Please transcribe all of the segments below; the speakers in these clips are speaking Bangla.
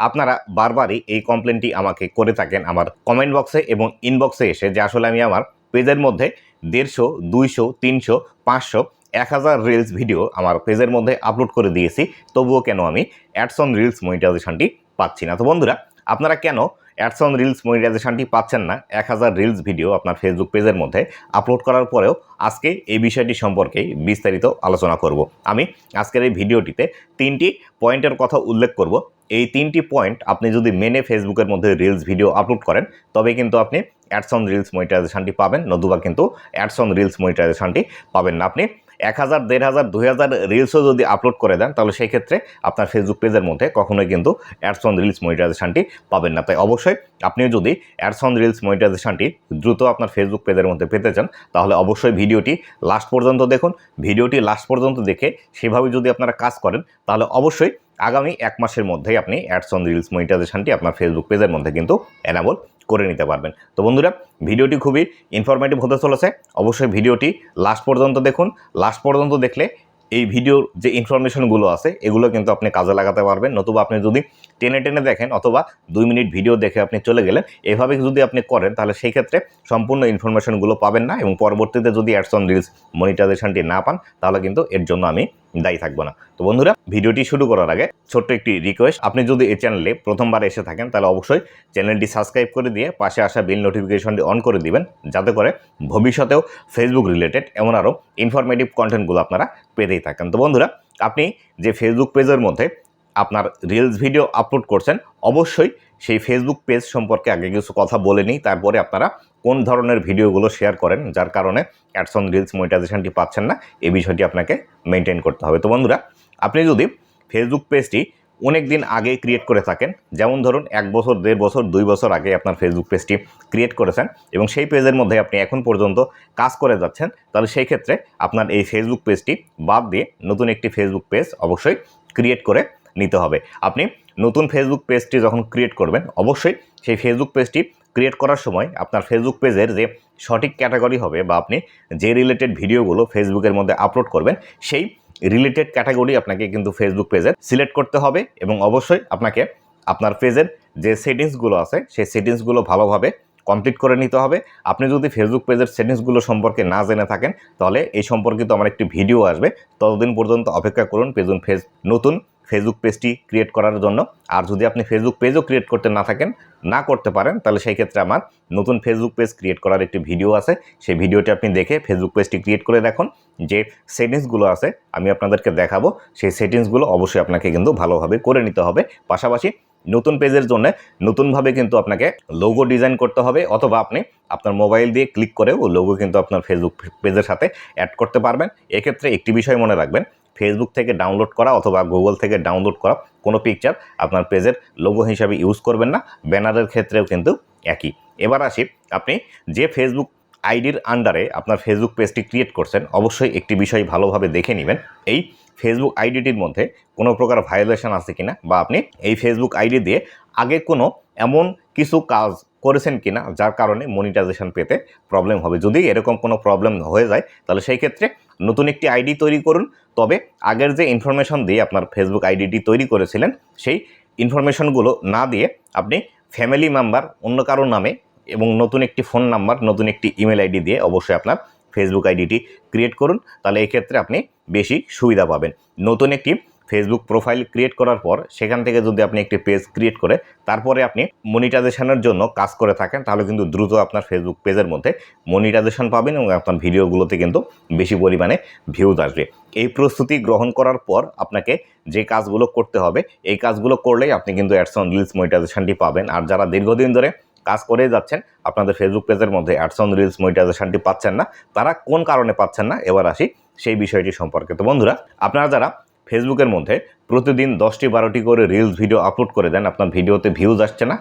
আপনারা বারবারই এই কমপ্লেনটি আমাকে করে থাকেন আমার কমেন্ট বক্সে এবং ইনবক্সে এসে, যে আসলে আমি আমার পেজের মধ্যে দেড়শো, দুইশো, তিনশো, পাঁচশো, এক হাজার রিলস ভিডিও আমার পেজের মধ্যে আপলোড করে দিয়েছি। তবুও কেন আমি অ্যাডস অন রিলস মনিটাইজেশনটি পাচ্ছি না। তো বন্ধুরা আপনারা কেন অ্যাডস অন রিলস মনিটাইজেশনটি পাচ্ছেন না? এক হাজার রিলস ভিডিও আপনার ফেসবুক পেজের মধ্যে আপলোড করার পরেও আজকে এই বিষয়টি সম্পর্কেই বিস্তারিত আলোচনা করব। আমি আজকের এই ভিডিওটিতে তিনটি পয়েন্টের কথা উল্লেখ করব। এই তিনটি পয়েন্ট আপনি যদি মেনে ফেসবুকের মধ্যে রিলস ভিডিও আপলোড করেন, তবে কিন্তু আপনি অ্যাডস অন রিলস মনিটাইজেশনটি পাবেন, নতুবা কিন্তু অ্যাডস অন রিলস মনিটাইজেশনটি পাবেন না। আপনি এক হাজার, দেড় হাজার, দুই হাজার রিলসও যদি আপলোড করে দেন, তাহলে সেই ক্ষেত্রে আপনার ফেসবুক পেজের মধ্যে কখনোই কিন্তু অ্যাডস অন রিলস মনিটাইজেশনটি পাবেন না। তাই অবশ্যই আপনি যদি অ্যাডস অন রিলস মনিটাইজেশনটি দ্রুত আপনার ফেসবুক পেজের মধ্যে পেতে চান, তাহলে অবশ্যই ভিডিওটি লাস্ট পর্যন্ত দেখুন। ভিডিওটি লাস্ট পর্যন্ত দেখে সেভাবে যদি আপনারা কাজ করেন, তাহলে অবশ্যই আগামী এক মাসের মধ্যেই আপনি অ্যাডস অন রিলস মনিটাইজেশনটি আপনার ফেসবুক পেজের মধ্যে কিন্তু এনাবল করে নিতে পারবেন। তো বন্ধুরা, ভিডিওটি খুবই ইনফরমেটিভ হতে চলেছে। অবশ্যই ভিডিওটি লাস্ট পর্যন্ত দেখুন। লাস্ট পর্যন্ত দেখলে এই ভিডিওর যে ইনফরমেশনগুলো আছে, এগুলো কিন্তু আপনি কাজে লাগাতে পারবেন। নতুবা আপনি যদি টেনে টেনে দেখেন অথবা দুই মিনিট ভিডিও দেখে আপনি চলে গেলেন, এভাবে যদি আপনি করেন, তাহলে সেই ক্ষেত্রে সম্পূর্ণ ইনফরমেশনগুলো পাবেন না এবং পরবর্তীতে যদি অ্যাডস অন রিলস মনিটাইজেশনটি না পান, তাহলে কিন্তু এর জন্য আমি দায়ী থাকব না। তো বন্ধুরা, ভিডিওটি শুরু করার আগে ছোট্ট একটি রিকোয়েস্ট আপনি যদি এই চ্যানেলে প্রথমবার এসে থাকেন, তাহলে অবশ্যই চ্যানেলটি সাবস্ক্রাইব করে দিয়ে পাশে আসা বিল নোটিফিকেশনটি অন করে দিবেন, যাতে করে ভবিষ্যতেও ফেসবুক রিলেটেড এমন আরও ইনফরমেটিভ কন্টেন্টগুলো আপনারা পেতেই থাকেন। তো বন্ধুরা, আপনি যে ফেসবুক পেজের মধ্যে আপনার রিলস ভিডিও আপলোড করছেন, অবশ্যই সেই ফেসবুক পেজ সম্পর্কে আগে কিছু কথা বলে নিই, তারপরে আপনারা কোন ধরনের ভিডিওগুলো শেয়ার করেন, যার কারণে অ্যাডস অন রিলস মনিটাইজেশনটি পাচ্ছেন না, এই বিষয়টি আপনাকে মেনটেন করতে হবে। তো বন্ধুরা, আপনি যদি ফেসবুক পেজটি অনেক দিন আগে ক্রিয়েট করে থাকেন, যেমন ধরুন এক বছর, দেড় বছর, দুই বছর আগে আপনার ফেসবুক পেজটি ক্রিয়েট করেছেন এবং সেই পেজের মধ্যে আপনি এখন পর্যন্ত কাজ করে যাচ্ছেন, তাহলে সেই ক্ষেত্রে আপনার এই ফেসবুক পেজটি বাদ দিয়ে নতুন একটি ফেসবুক পেজ অবশ্যই ক্রিয়েট করে নিতে হবে। আপনি নতুন ফেসবুক পেজটি যখন ক্রিয়েট করবেন, অবশ্যই সেই ফেসবুক পেজটি ক্রিয়েট করার সময় আপনার ফেসবুক পেজের যে সঠিক ক্যাটাগরি হবে বা আপনি যে রিলেটেড ভিডিওগুলো ফেসবুকের মধ্যে আপলোড করবেন, সেই রিলেটেড ক্যাটাগরি আপনাকে কিন্তু ফেসবুক পেজের সিলেক্ট করতে হবে এবং অবশ্যই আপনাকে আপনার পেজের যে সেটিংসগুলো আছে, সেই সেটিংসগুলো ভালোভাবে কমপ্লিট করে নিতে হবে। আপনি যদি ফেসবুক পেজের সেটিংসগুলো সম্পর্কে না জেনে থাকেন, তাহলে এই সম্পর্কিত আমার একটি ভিডিও আসবে। ততদিন পর্যন্ত অপেক্ষা করুন, পেজুন ফেজ নতুন ফেসবুক পেজটি ক্রিয়েট করার জন্য। আর যদি আপনি ফেসবুক পেজও ক্রিয়েট করতে না থাকেন, না করতে পারেন, তাহলে সেই ক্ষেত্রে আমার নতুন ফেসবুক পেজ ক্রিয়েট করার একটি ভিডিও আছে। সেই ভিডিওটি আপনি দেখে ফেসবুক পেজটি ক্রিয়েট করে দেখুন। যে সেটিংসগুলো আছে, আমি আপনাদেরকে দেখাবো। সেই সেটিংসগুলো অবশ্যই আপনাকে কিন্তু ভালোভাবে করে নিতে হবে। পাশাপাশি নতুন পেজের জন্য নতুনভাবে কিন্তু আপনাকে লোগো ডিজাইন করতে হবে। অথবা আপনি আপনার মোবাইল দিয়ে ক্লিক করেও লোগো কিন্তু আপনার ফেসবুক পেজের সাথে অ্যাড করতে পারবেন। এক্ষেত্রে একটি বিষয় মনে রাখবেন ফেসবুক থেকে ডাউনলোড করা অথবা গুগল থেকে ডাউনলোড করা কোনো পিকচার আপনার পেজের লোগো হিসাবে ইউজ করবেন না। ব্যানারের ক্ষেত্রেও কিন্তু একই। এবার আসি, আপনি যে ফেসবুক আইডির আন্ডারে আপনার ফেসবুক পেজটি ক্রিয়েট করছেন, অবশ্যই একটি বিষয় ভালোভাবে দেখে নেবেন। এই ফেসবুক আইডিটির মধ্যে কোনো প্রকার ভায়োলেশন আছে কিনা বা আপনি এই ফেসবুক আইডি দিয়ে আগে কোনো এমন কিছু কাজ করেছেন কিনা, যার কারণে মনিটাইজেশন পেতে প্রবলেম হবে। যদি এরকম কোনো প্রবলেম হয়ে যায়, তাহলে সেই ক্ষেত্রে নতুন একটি আইডি তৈরি করুন। তবে আগের যে ইনফরমেশন দিয়ে আপনার ফেসবুক আইডিটি তৈরি করেছিলেন, সেই ইনফরমেশনগুলো না দিয়ে আপনি ফ্যামিলি মেম্বার অন্য কারও নামে এবং নতুন একটি ফোন নাম্বার নতুন একটি ইমেল আইডি দিয়ে অবশ্যই আপনার ফেসবুক আইডিটি ক্রিয়েট করুন। তাহলে এক্ষেত্রে ক্ষেত্রে আপনি বেশি সুবিধা পাবেন। নতুন একটি ফেসবুক প্রোফাইল ক্রিয়েট করার পর, সেখান থেকে যদি আপনি একটি পেজ ক্রিয়েট করে, তারপরে আপনি মনিটাইজেশনের জন্য কাজ করে থাকেন, তাহলে কিন্তু দ্রুত আপনার ফেসবুক পেজের মধ্যে মনিটাইজেশন পাবেন এবং আপনার ভিডিওগুলোতে কিন্তু বেশি পরিমাণে ভিউজ আসবে। এই প্রস্তুতি গ্রহণ করার পর আপনাকে যে কাজগুলো করতে হবে, এই কাজগুলো করলেই আপনি কিন্তু অ্যাডস অন রিলস মনিটাইজেশনটি পাবেন। আর যারা দীর্ঘদিন ধরে কাজ করে যাচ্ছেন, আপনাদের ফেসবুক পেজের মধ্যে অ্যাডস অন রিলস মনিটাইজেশনটি পাচ্ছেন না, তারা কোন কারণে পাচ্ছেন না? এবার আসি সেই বিষয়টি সম্পর্কে। তো বন্ধুরা, আপনারা যারা ফেসবুকের মধ্যে প্রতিদিন দশটি বারোটি করে রিলস ভিডিও আপলোড করে দেন। আপনার ভিডিওতে ভিউজ আসছে না।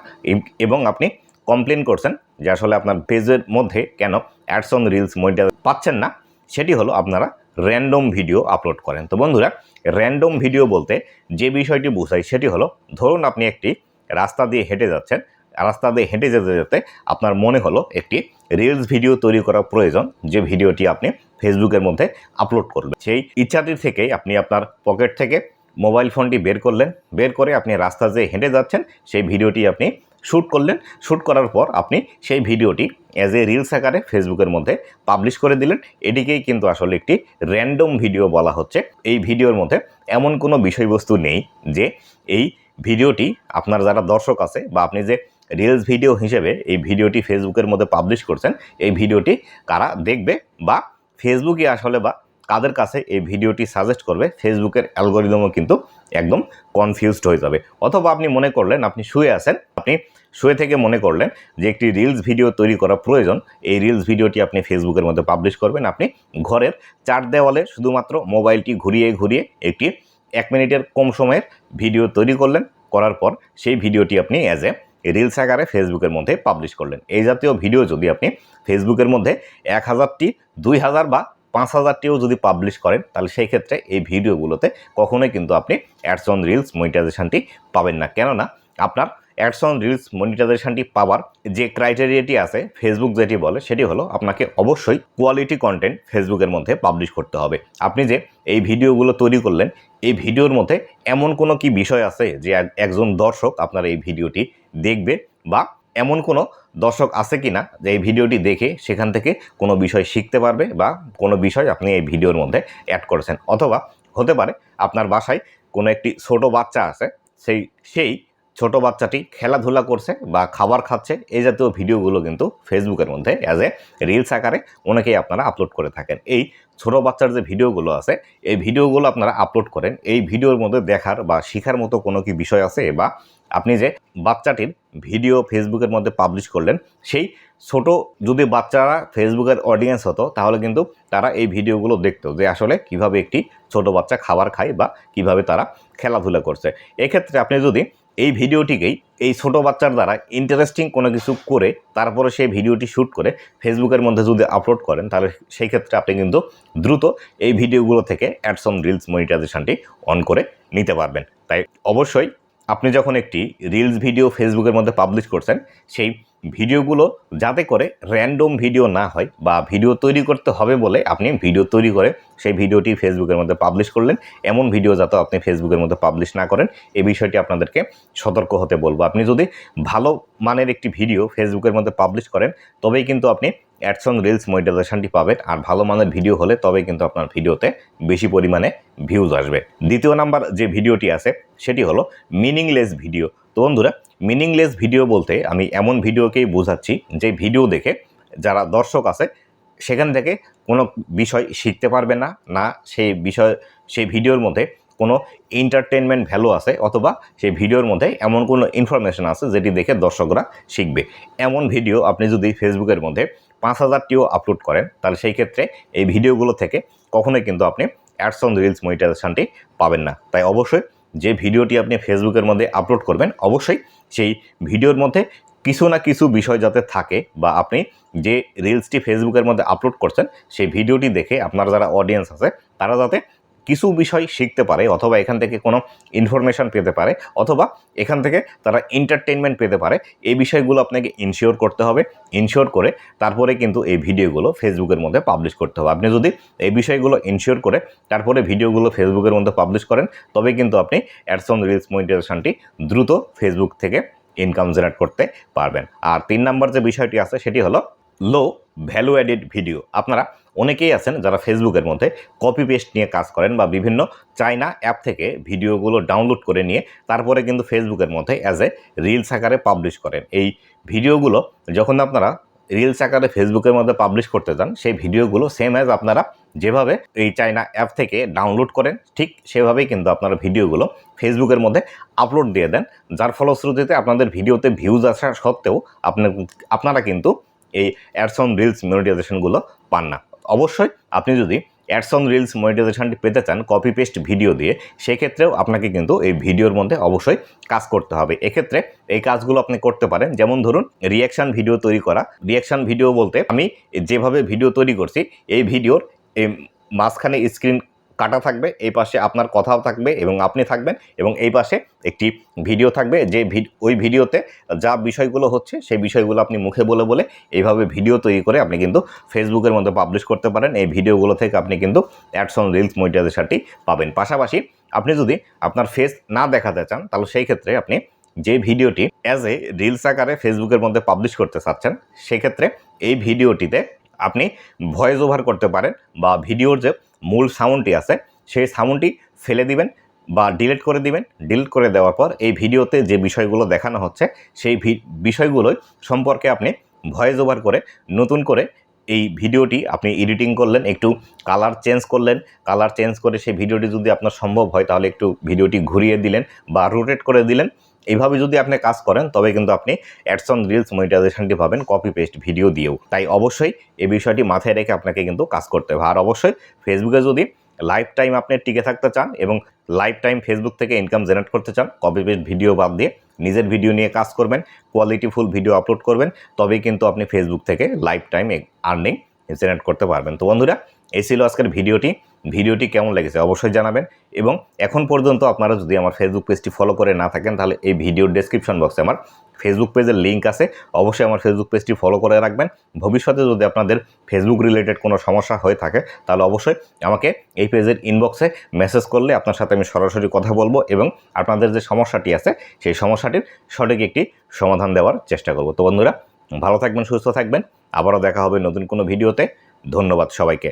এবং আপনি কমপ্লেন করছেন যে আসলে আপনার পেজের মধ্যে কেন অ্যাডস অন রিলস মনিটাইজ পাচ্ছেন না। সেটি হলো আপনারা র্যান্ডম ভিডিও আপলোড করেন। তো বন্ধুরা র্যান্ডম ভিডিও বলতে যে বিষয়টি বোঝায় সেটি হলো, ধরুন আপনি একটি রাস্তা দিয়ে হেঁটে যাচ্ছেন রাস্তা দিয়ে হেঁটে যেতে যেতে আপনার মনে হলো একটি রিলস ভিডিও তৈরি করা প্রয়োজন, যে ভিডিওটি আপনি ফেসবুকের মধ্যে আপলোড করবেন সেই ইচ্ছাটি থেকেই আপনি আপনার পকেট থেকে মোবাইল ফোনটি বের করলেন, বের করে আপনি রাস্তা যে হেঁটে যাচ্ছেন, সেই ভিডিওটি আপনি শ্যুট করলেন। শ্যুট করার পর আপনি সেই ভিডিওটি অ্যাজ এ রিলস আকারে ফেসবুকের মধ্যে পাবলিশ করে দিলেন। এটিকেই কিন্তু আসলে একটি র্যান্ডম ভিডিও বলা হচ্ছে। এই ভিডিওর মধ্যে এমন কোনো বিষয়বস্তু নেই যে এই ভিডিওটি আপনার যারা দর্শক আছে বা আপনি যে রিলস ভিডিও হিসেবে এই ভিডিওটি ফেসবুকের মধ্যে পাবলিশ করছেন। এই ভিডিওটি কারা দেখবে বা ফেসবুকে আসলে বা কাদের কাছে এই ভিডিওটি সাজেস্ট করবে ফেসবুকের অ্যালগোরিদমও কিন্তু একদম কনফিউজড হয়ে যাবে। অথবা আপনি মনে করলেন, আপনি শুয়ে আছেন, আপনি শুয়ে থেকে মনে করলেন যে একটি রিলস ভিডিও তৈরি করা প্রয়োজন। এই রিলস ভিডিওটি আপনি ফেসবুকের মধ্যে পাবলিশ করবেন। আপনি ঘরের চার দেওয়ালে শুধুমাত্র মোবাইলটি ঘুরিয়ে ঘুরিয়ে একটি এক মিনিটের কম সময়ের ভিডিও তৈরি করলেন। করার পর সেই ভিডিওটি আপনি অ্যাজ এ রিলস আকারে ফেসবুকের মধ্যে পাবলিশ করলেন। এই জাতীয় ভিডিও যদি আপনি ফেসবুকের মধ্যে এক হাজারটি, দুই হাজার বা পাঁচ হাজারটিও যদি পাবলিশ করেন, তাহলে সেই ক্ষেত্রে এই ভিডিওগুলোতে কখনোই কিন্তু আপনি অ্যাডস অন রিলস মনিটাইজেশানটি পাবেন না। কেননা আপনার অ্যাডস অন রিলস মনিটাইজেশনটি পাওয়ার যে ক্রাইটেরিয়াটি আছে ফেসবুক যেটি বলে, সেটি হলো আপনাকে অবশ্যই কোয়ালিটি কন্টেন্ট ফেসবুকের মধ্যে পাবলিশ করতে হবে। আপনি যে এই ভিডিওগুলো তৈরি করলেন, এই ভিডিওর মধ্যে এমন কোনো কি বিষয় আছে যে একজন দর্শক আপনার এই ভিডিওটি দেখবে বা এমন কোনো দর্শক আছে কি না যে এই ভিডিওটি দেখে সেখান থেকে কোনো বিষয় শিখতে পারবে বা কোনো বিষয় আপনি এই ভিডিওর মধ্যে অ্যাড করেছেন। অথবা হতে পারে আপনার বাসায় কোনো একটি ছোট বাচ্চা আছে, সেই সেই ছোট বাচ্চাটি খেলাধুলা করছে বা খাবার খাচ্ছে, এই জাতীয় ভিডিওগুলো কিন্তু ফেসবুকের মধ্যে অ্যাজ এ রিলস আকারে অনেকেই আপনারা আপলোড করে থাকেন। এই ছোট বাচ্চার যে ভিডিওগুলো আছে, এই ভিডিওগুলো আপনারা আপলোড করেন। এই ভিডিওর মধ্যে দেখার বা শেখার মতো কোনো কি বিষয় আছে বা আপনি যে বাচ্চাটির ভিডিও ফেসবুকের মধ্যে পাবলিশ করলেন, সেই ছোট যদি বাচ্চারা ফেসবুকের অডিয়েন্স হতো, তাহলে কিন্তু তারা এই ভিডিওগুলো দেখতো যে আসলে কীভাবে একটি ছোট বাচ্চা খাবার খায় বা কীভাবে তারা খেলাধুলা করছে। এক্ষেত্রে আপনি যদি এই ভিডিওটিকেই এই ছোট বাচ্চার দ্বারা ইন্টারেস্টিং কোনো কিছু করে তারপরে সেই ভিডিওটি শ্যুট করে ফেসবুকের মধ্যে যদি আপলোড করেন, তাহলে সেই ক্ষেত্রে আপনি কিন্তু দ্রুত এই ভিডিওগুলো থেকে অ্যাডসন রিলস মনিটাইজেশনটি অন করে নিতে পারবেন। তাই অবশ্যই আপনি যখন একটি রিলস ভিডিও ফেসবুকের মধ্যে পাবলিশ করছেন, সেই ভিডিওগুলো যাতে করে র্যান্ডম ভিডিও না হয় বা ভিডিও তৈরি করতে হবে বলে আপনি ভিডিও তৈরি করে সেই ভিডিওটি ফেসবুকের মধ্যে পাবলিশ করলেন। এমন ভিডিও যাতে আপনি ফেসবুকের মধ্যে পাবলিশ না করেন এই বিষয়টি আপনাদেরকে সতর্ক হতে বলব। আপনি যদি ভালো মানের একটি ভিডিও ফেসবুকের মধ্যে পাবলিশ করেন, তবেই কিন্তু আপনি অ্যাডসন রিলস মনিটাইজেশনটি পাবেন। আর ভালো মানের ভিডিও হলে তবেই কিন্তু আপনার ভিডিওতে বেশি পরিমাণে ভিউজ আসবে। দ্বিতীয় নাম্বার যে ভিডিওটি আছে, সেটি হলো মিনিংলেস ভিডিও তো বন্ধুরা মিনিংলেস ভিডিও বলতে আমি এমন ভিডিওকেই বোঝাচ্ছি যে ভিডিও দেখে যারা দর্শক আছে, সেখান থেকে কোনো বিষয় শিখতে পারবে না না সেই বিষয়, সেই ভিডিওর মধ্যে কোনো এন্টারটেনমেন্ট ভ্যালু আছে, অথবা সেই ভিডিওর মধ্যে এমন কোনো ইনফরমেশন আছে যেটি দেখে দর্শকরা শিখবে। এমন ভিডিও আপনি যদি ফেসবুকের মধ্যে পাঁচ হাজারটিও আপলোড করেন, তাহলে সেই ক্ষেত্রে এই ভিডিওগুলো থেকে কখনোই কিন্তু আপনি অ্যাডস অন রিলস মনিটাইজেশনটি পাবেন না। তাই অবশ্যই যে ভিডিওটি আপনি ফেসবুকের মধ্যে আপলোড করবেন, অবশ্যই সেই ভিডিওর মধ্যে কিছু না কিছু বিষয় যাতে থাকে বা আপনি যে রিলসটি ফেসবুকের মধ্যে আপলোড করছেন, সেই ভিডিওটি দেখে আপনার যারা অডিয়েন্স আছে, তারা যাতে কিছু বিষয় শিখতে পারে অথবা এখান থেকে কোনো ইনফরমেশান পেতে পারে অথবা এখান থেকে তারা এন্টারটেনমেন্ট পেতে পারে। এই বিষয়গুলো আপনাকে ইনশিওর করতে হবে। ইনশিওর করে তারপরে কিন্তু এই ভিডিওগুলো ফেসবুকের মধ্যে পাবলিশ করতে হবে। আপনি যদি এই বিষয়গুলো ইনশিওর করে তারপরে ভিডিওগুলো ফেসবুকের মধ্যে পাবলিশ করেন, তবে কিন্তু আপনি অ্যাডসন রিলস মনিটাইজেশনটি দ্রুত ফেসবুক থেকে ইনকাম জেনারেট করতে পারবেন। আর তিন নাম্বার যে বিষয়টি আছে, সেটি হলো লো ভ্যালু অ্যাডেড ভিডিও আপনারা অনেকেই আছেন যারা ফেসবুকের মধ্যে কপি পেস্ট নিয়ে কাজ করেন বা বিভিন্ন চাইনা অ্যাপ থেকে ভিডিওগুলো ডাউনলোড করে নিয়ে তারপরে কিন্তু ফেসবুকের মধ্যে অ্যাজ এ রিলস আকারে পাবলিশ করেন। এই ভিডিওগুলো যখন আপনারা রিলস আকারে ফেসবুকের মধ্যে পাবলিশ করতে যান, সেই ভিডিওগুলো সেম অ্যাজ আপনারা যেভাবে এই চাইনা অ্যাপ থেকে ডাউনলোড করেন, ঠিক সেভাবেই কিন্তু আপনারা ভিডিওগুলো ফেসবুকের মধ্যে আপলোড দিয়ে দেন। যার ফলশ্রুতিতে আপনাদের ভিডিওতে ভিউজ আসা সত্ত্বেও আপনার, আপনারা কিন্তু এই অ্যাডস অন রিলস মনিটাইজেশনগুলো পান না। অবশ্যই আপনি যদি অ্যাডস রিলস মনিটাইজেশনটি পেতে চান, কপি পেস্ট ভিডিও দিয়ে, সেক্ষেত্রেও আপনাকে কিন্তু এই ভিডিওর মধ্যে অবশ্যই কাজ করতে হবে। এক্ষেত্রে এই কাজগুলো আপনি করতে পারেন। যেমন ধরুন রিয়াকশান ভিডিও তৈরি করা। রিয়াকশান ভিডিও বলতে আমি যেভাবে ভিডিও তৈরি করছি, এই ভিডিওর এই মাঝখানে স্ক্রিন কাটা থাকবে, এই পাশে আপনার কথাও থাকবে এবং আপনি থাকবেন এবং এই পাশে একটি ভিডিও থাকবে যে ওই ভিডিওতে যা বিষয়গুলো হচ্ছে সেই বিষয়গুলো আপনি মুখে বলে বলে এইভাবে ভিডিও তৈরি করে আপনি কিন্তু ফেসবুকের মধ্যে পাবলিশ করতে পারেন। এই ভিডিওগুলো থেকে আপনি কিন্তু অ্যাডসন রিলস মনিটাইজেশনটি পাবেন। পাশাপাশি আপনি যদি আপনার ফেস না দেখাতে চান, তাহলে সেই ক্ষেত্রে আপনি যে ভিডিওটি অ্যাজ এ রিলস আকারে ফেসবুকের মধ্যে পাবলিশ করতে চাচ্ছেন, সেক্ষেত্রে এই ভিডিওটিতে আপনি ভয়েস ওভার করতে পারেন বা ভিডিওর যে মূল সাউন্ডটি আছে, সেই সাউন্ডটি ফেলে দিবেন বা ডিলিট করে দিবেন। ডিলিট করে দেওয়ার পর এই ভিডিওতে যে বিষয়গুলো দেখানো হচ্ছে, সেই বিষয়গুলোই সম্পর্কে আপনি ভয়েস ওভার করে নতুন করে এই ভিডিওটি আপনি এডিটিং করলেন, একটু কালার চেঞ্জ করলেন। কালার চেঞ্জ করে সেই ভিডিওটি যদি আপনার সম্ভব হয়, তাহলে একটু ভিডিওটি ঘুরিয়ে দিলেন বা রোটেট করে দিলেন। এইভাবে যদি আপনি কাজ করেন, তবে কিন্তু আপনি অ্যাডসন রিলস মনিটাইজেশনটি পাবেন কপি পেস্ট ভিডিও দিয়েও। তাই অবশ্যই এই বিষয়টি মাথায় রেখে আপনাকে কিন্তু কাজ করতে হবে। আর অবশ্যই ফেসবুকে যদি লাইফ টাইম আপনি টিকে থাকতে চান এবং লাইফ টাইম ফেসবুক থেকে ইনকাম জেনারেট করতে চান কপি পেস্ট ভিডিও বাদ দিয়ে নিজের ভিডিও নিয়ে কাজ করবেন কোয়ালিটিফুল ভিডিও আপলোড করবেন, তবেই কিন্তু আপনি ফেসবুক থেকে লাইফ টাইম আর্নিং জেনারেট করতে পারবেন। তো বন্ধুরা, এই ছিল আজকের ভিডিওটি ভিডিওটি কেমন লেগেছে অবশ্যই জানাবেন এবং এখন পর্যন্ত আপনারা যদি আমার ফেসবুক পেজটি ফলো করে না থাকেন, তাহলে এই ভিডিওর ডেসক্রিপশন বক্সে আমার ফেসবুক পেজের লিঙ্ক আছে। অবশ্যই আমার ফেসবুক পেজটি ফলো করে রাখবেন। ভবিষ্যতে যদি আপনাদের ফেসবুক রিলেটেড কোনো সমস্যা হয়ে থাকে, তাহলে অবশ্যই আমাকে এই পেজের ইনবক্সে মেসেজ করলে আপনার সাথে আমি সরাসরি কথা বলব এবং আপনাদের যে সমস্যাটি আছে, সেই সমস্যাটির সঠিক একটি সমাধান দেওয়ার চেষ্টা করব। তো বন্ধুরা, ভালো থাকবেন, সুস্থ থাকবেন। আবারও দেখা হবে নতুন কোনো ভিডিওতে ধন্যবাদ সবাইকে।